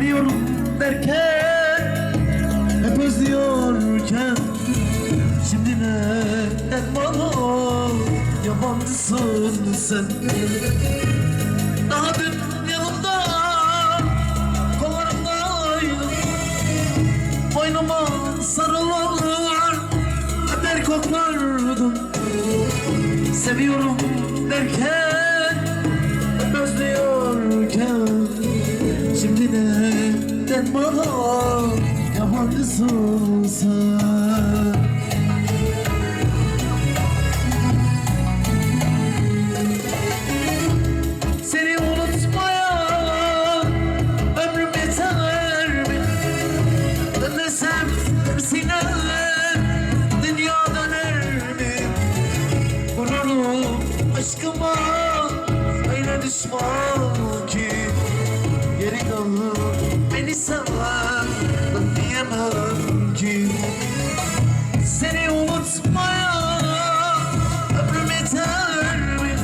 Seviyorum derken Hep özlüyorken Şimdi neden bana yabancısın sen. Daha dün yanımda kollarımdaydın Boynuma sarılır Öper koklardın. Seviyorum derken özlüyorken Şimdi neden bana yabancısın sen Seni unutmaya ömrüm yeter mi? Dönmesem tersine dünya döner mi? Gururum aşkıma öyle düşman ki Beni seven diyemem ki Seni unutmaya ömrüm yeter mi?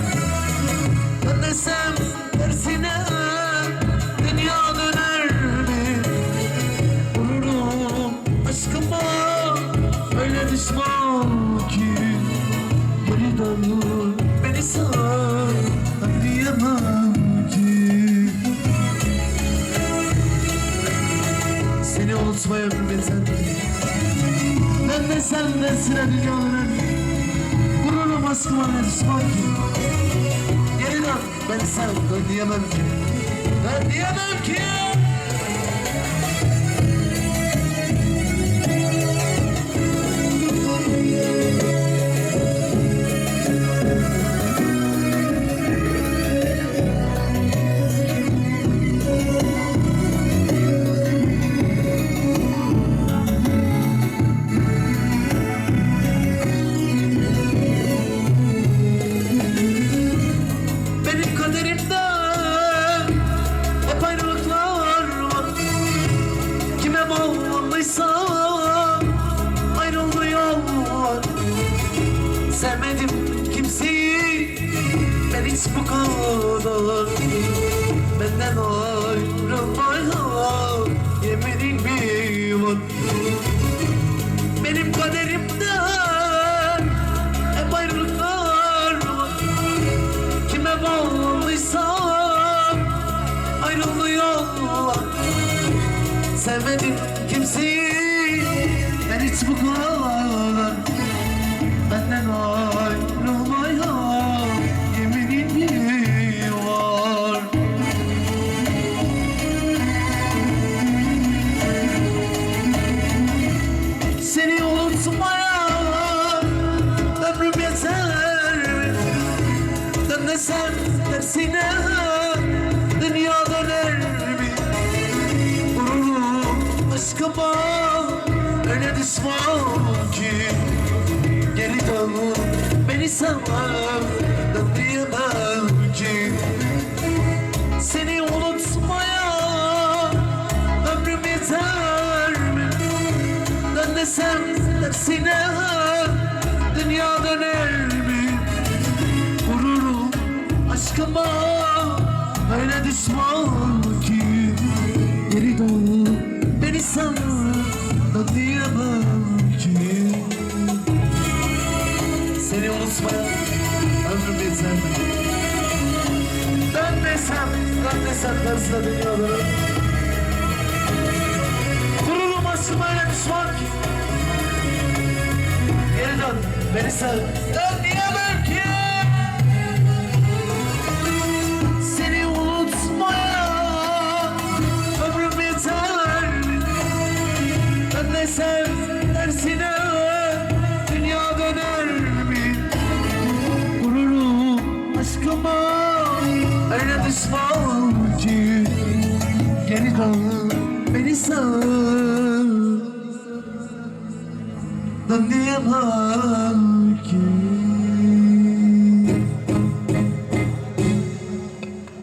Ben desem tersine dünya döner mi? Vururum aşkıma öyle düşman ki Geri dönür beni sar Yeter mi? Ben de sen dersine dünya döner mi? Vururum aşkıma düşman ki Geri dön beni sen ben diyemem ki Ben diyemem ki Sevmedim kimseyi. Ben hiç bu kadar Benden ayrılmaya yeminim bir var Benim kaderimde hep ayrılıklar var. Kime bağlıysam ayrılıyor Sevmedim kimseyi. Ben hiç bu kadar Benden ayrılmaya yeminim var Seni unutmaya ömrüm yeter mi? Dönmesem tersine dünya döner mi? Vururum aşkıma öyle düşman ki Dön beni dön diyemem Seni unutmaya ömrüm yeter mi? Dönmesem tersine dünya döner düşman ki. Geri dön beni sana da diyemem Dönmesem, dönmesem tersine dünyaları Vururum aşkıma öyle düşman ki Geri dön beni sev sev Ben diyemem ki